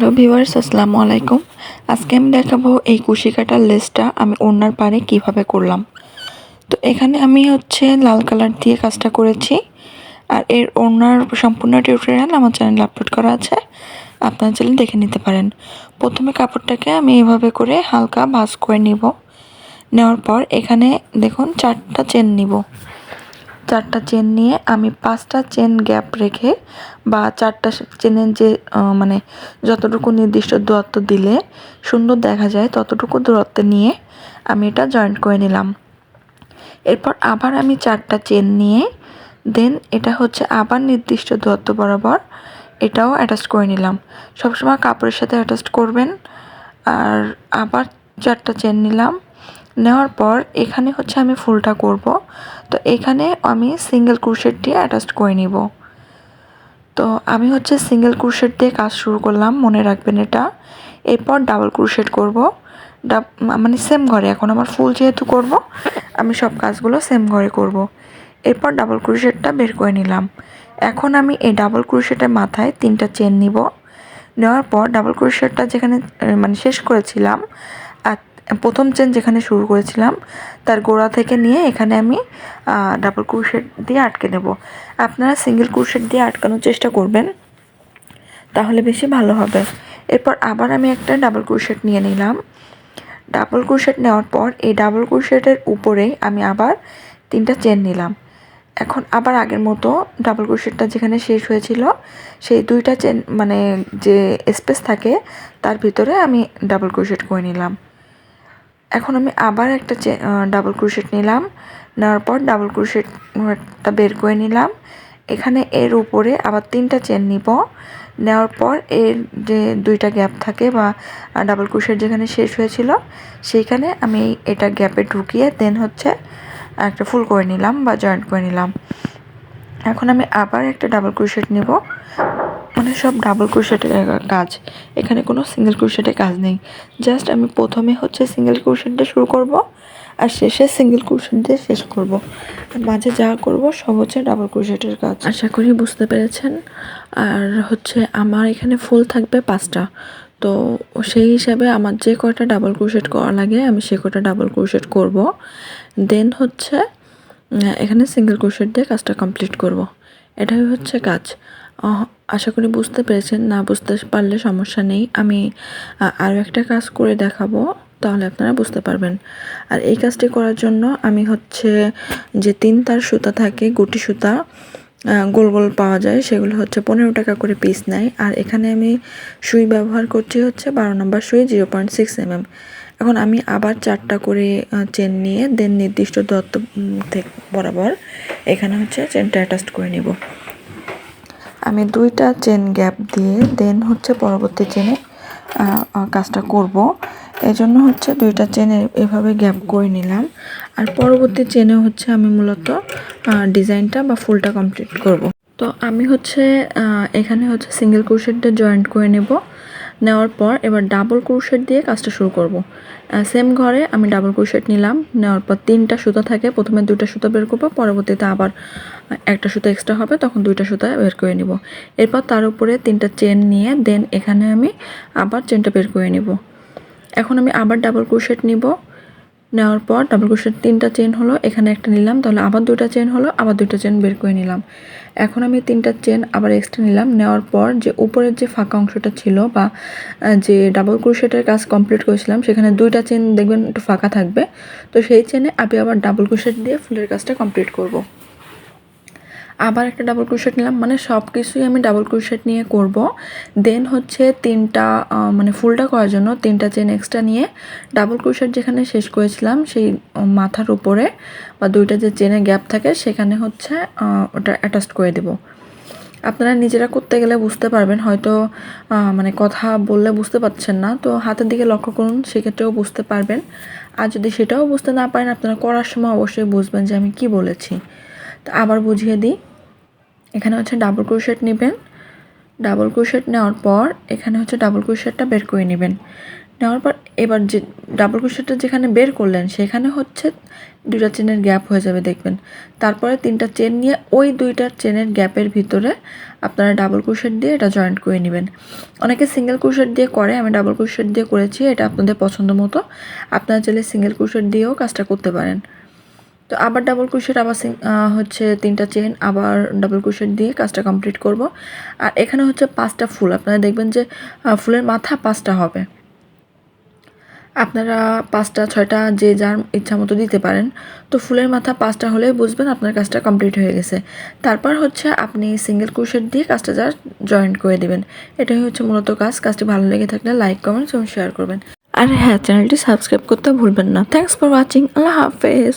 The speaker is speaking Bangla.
হ্যালো ভিউয়ার্স, আসসালামু আলাইকুম। আজকে আমি দেখাবো এই কুশি কাটার লেসটা আমি ওড়নার পারে কীভাবে করলাম। তো এখানে আমি হচ্ছে লাল কালার দিয়ে কাজটা করেছি। আর এর ওড়নার সম্পূর্ণ টিউটোরিয়াল আমার চ্যানেলে আপলোড করা আছে। আপনার চ্যানেল দেখে নিতে পারেন। প্রথমে কাপড়টাকে আমি এভাবে করে হালকা ভাঁজ করে নিব। নেওয়ার পর এখানে দেখুন চারটা চেন নিব। চারটা চেন নিয়ে আমি পাঁচটা চেন গ্যাপ রেখে বা চারটা চেনের যে মানে যতটুকু নির্দিষ্ট দূরত্ব দিলে সুন্দর দেখা যায়, ততটুকু দূরত্বে নিয়ে আমি এটা জয়েন্ট করে নিলাম। এরপর আবার আমি চারটা চেন নিয়ে দেন এটা হচ্ছে আবার নির্দিষ্ট দূরত্ব বরাবর এটাও অ্যাটাচ করে নিলাম। সবসময় কাপড়ের সাথে অ্যাটাচ করবেন, আর আবার চারটা চেন নিলাম। নেওয়ার পর এখানে হচ্ছে আমি ফুলটা করব। তো এখানে আমি সিঙ্গেল ক্রুশেট দিয়ে অ্যাটাচ করে নিব। তো আমি হচ্ছে সিঙ্গেল ক্রুশেট দিয়ে কাজ শুরু করলাম, মনে রাখবেন এটা। এরপর ডাবল ক্রুশেট করব। মানে সেম ঘরে, এখন আমার ফুল যেহেতু করব, আমি সব কাজগুলো সেম ঘরে করব। এরপর ডাবল ক্রুশেটটা বের করে নিলাম। এখন আমি এই ডাবল ক্রুশেটের মাথায় তিনটা চেন নিব। নেওয়ার পর ডাবল ক্রুশেটটা যেখানে মানে শেষ করেছিলাম প্রথম চেন যেখানে শুরু করেছিলাম, তার গোড়া থেকে নিয়ে এখানে আমি ডাবল ক্রুশেট দিয়ে আটকে নেব। আপনারা সিঙ্গেল ক্রুশেট দিয়ে আটকানোর চেষ্টা করবেন, তাহলে বেশি ভালো হবে। এরপর আবার আমি একটা ডাবল ক্রুশেট নিয়ে নিলাম। ডাবল ক্রুশেট নেওয়ার পর এই ডাবল ক্রুশেটের উপরেই আমি আবার তিনটা চেন নিলাম। এখন আবার আগের মতো ডাবল ক্রুশেটটা যেখানে শেষ হয়েছিল, সেই দুইটা চেন মানে যে স্পেস থাকে, তার ভিতরে আমি ডাবল ক্রুশেট করে নিলাম। এখন আমি আবার একটা ডাবল ক্রুশেট নিলাম। নেওয়ার পর ডাবল ক্রুশেটটা বের করে নিলাম। এখানে এর উপরে আবার তিনটা চেন নিব। নেওয়ার পর এর যে দুইটা গ্যাপ থাকে বা ডাবল ক্রুশেট যেখানে শেষ হয়েছিল, সেইখানে আমি এটা গ্যাপে ঢুকিয়ে দেন হচ্ছে একটা ফুল করে নিলাম বা জয়েন্ট করে নিলাম। এখন আমি আবার একটা ডাবল ক্রুশেট নেব। মানে সব ডাবল ক্রুশেটের কাজ এখানে কোনো সিঙ্গেল ক্রুশেটের কাজ নেই। জাস্ট আমি প্রথমে হচ্ছে সিঙ্গেল ক্রুশেট দিয়ে শুরু করব আর শেষে সিঙ্গেল ক্রুশেট দিয়ে শেষ করব। আর মাঝে যা করব সব হচ্ছে ডাবল ক্রুশেটের কাজ আশা করি বুঝতে পেরেছেন। আর হচ্ছে আমার এখানে ফুল থাকবে পাঁচটা। তো সেই হিসাবে আমার যে কয়টা ডাবল ক্রুশেট করা লাগে, আমি সে কয়টা ডাবল ক্রুশেট করব। দেন হচ্ছে এখানে সিঙ্গেল ক্রোশেট দিয়ে কাজটা কমপ্লিট করব। এটাই হচ্ছে কাজ। আশা করি বুঝতে পেরেছেন, না বুঝতে পারলে সমস্যা নেই। আমি আরও একটা কাজ করে দেখাবো, তাহলে আপনারা বুঝতে পারবেন। আর এই কাজটি করার জন্য আমি হচ্ছে যে তিন তার সুতা থাকে, গুটি সুতা গোল গোল পাওয়া যায়, সেগুলো হচ্ছে পনেরো টাকা করে পিস নেয়। আর এখানে আমি সুই ব্যবহার করছি হচ্ছে বারো নম্বর সুই জিরো পয়েন্ট সিক্স এমএম এখন আমি আবার চারটা করে চেন নিয়ে দেন নির্দিষ্ট দত্ত থেকে, বরাবর এখানে হচ্ছে চেনটা অ্যাটাচ করে নিব। আমি দুইটা চেন গ্যাপ দিয়ে দেন হচ্ছে পরবর্তী চেনে কাজটা করব। এই জন্য হচ্ছে দুইটা চেনে এভাবে গ্যাপ করে নিলাম। আর পরবর্তী চেনে হচ্ছে আমি মূলত ডিজাইনটা বা ফুলটা কমপ্লিট করব। তো আমি হচ্ছে এখানে হচ্ছে সিঙ্গেল ক্রোশেটটা জয়েন্ট করে নেব। নেওয়ার পর এবার ডাবল ক্রুশেট দিয়ে কাজটা শুরু করব। সেম ঘরে আমি ডাবল ক্রুশেট নিলাম। নেওয়ার পর তিনটা সুতো থাকে। প্রথমে দুইটা সুতো বের করব, পরবর্তীতে আবার একটা সুতো এক্সট্রা হবে, তখন দুইটা সুতো বের করে নিব। এরপর তার উপরে তিনটা চেন নিয়ে দেন এখানে আমি আবার চেনটা বের করে নিব। এখন আমি আবার ডাবল ক্রুশেট নিব। নেওয়ার পর ডাবল ক্রোশের তিনটা চেন হলো, এখানে একটা নিলাম, তাহলে আবার দুটা চেন হলো, আবার দুইটা চেন বের করে নিলাম। এখন আমি তিনটা চেন আবার এক্সট্রা নিলাম, নেওয়ার পর যে উপরের যে ফাঁকা অংশটা ছিল বা যে ডাবল ক্রোশেটের কাজ কমপ্লিট করেছিলাম, সেখানে দুইটা চেন দেখবেন একটু ফাঁকা থাকবে। তো সেই চেনে আমি আবার ডাবল ক্রোশেট দিয়ে ফুলের কাজটা কমপ্লিট করব। আবার একটা ডাবল ক্রোশেট নিলাম মানে সব কিছুই আমি ডাবল ক্রোশেট নিয়ে করব। দেন হচ্ছে তিনটা মানে ফুলটা করার জন্য তিনটা চেন এক্সট্রা নিয়ে ডাবল ক্রোশেট যেখানে শেষ করেছিলাম, সেই মাথার উপরে বা দুইটা যে চেনে গ্যাপ থাকে, সেখানে হচ্ছে ওটা অ্যাটাচ করে দেব। আপনারা নিজেরা করতে গেলে বুঝতে পারবেন, হয়তো মানে কথা বললে বুঝতে পারছেন না, তো হাতের দিকে লক্ষ্য করুন, সেক্ষেত্রেও বুঝতে পারবেন। আর যদি সেটাও বুঝতে না পারেন, আপনারা করার সময় অবশ্যই বুঝবেন যে আমি কি বলেছি। তো আবার বুঝিয়ে দিই এখানে হচ্ছে ডাবল ক্রোশেট নেবেন। ডাবল ক্রোশেট নেওয়ার পর এখানে হচ্ছে ডাবল ক্রোশেটটা বের করে নেবেন। নেওয়ার পর এবার যে ডাবল ক্রোশেটটা যেখানে বের করলেন, সেখানে হচ্ছে দুইটা চেনের গ্যাপ হয়ে যাবে দেখবেন। তারপরে তিনটা চেন নিয়ে ওই দুইটা চেনের গ্যাপের ভিতরে আপনারা ডাবল ক্রোশেট দিয়ে এটা জয়েন্ট করে নেবেন। অনেকে সিঙ্গেল ক্রোশেট দিয়ে করে, আমি ডাবল ক্রোশেট দিয়ে করেছি, এটা আপনাদের পছন্দ মতো। আপনারা চাইলে সিঙ্গেল ক্রোশেট দিয়েও কাজটা করতে পারেন। তো আবার ডাবল ক্রোশেট আবার হচ্ছে তিনটা চেন আবার ডাবল ক্রোশেট দিয়ে কাজটা কমপ্লিট করব। আর এখানে হচ্ছে পাঁচটা ফুল, আপনারা দেখবেন যে ফুলের মাথা পাঁচটা হবে। আপনারা পাঁচটা, ছয়টা যে যার ইচ্ছা মতো দিতে পারেন। তো ফুলের মাথা পাঁচটা হলেই বুঝবেন আপনার কাজটা কমপ্লিট হয়ে গেছে। তারপর হচ্ছে আপনি সিঙ্গেল ক্রোশেট দিয়ে কাজটা যার জয়েন্ট করে দিবেন। এটাই হচ্ছে মূলত কাজ। কাজটি ভালো লেগে থাকলে লাইক কমেন্টস এবং শেয়ার করবেন। আর হ্যাঁ চ্যানেলটি সাবস্ক্রাইব করতে ভুলবেন না। থ্যাংকস ফর ওয়াচিং আল্লাহ হাফেজ।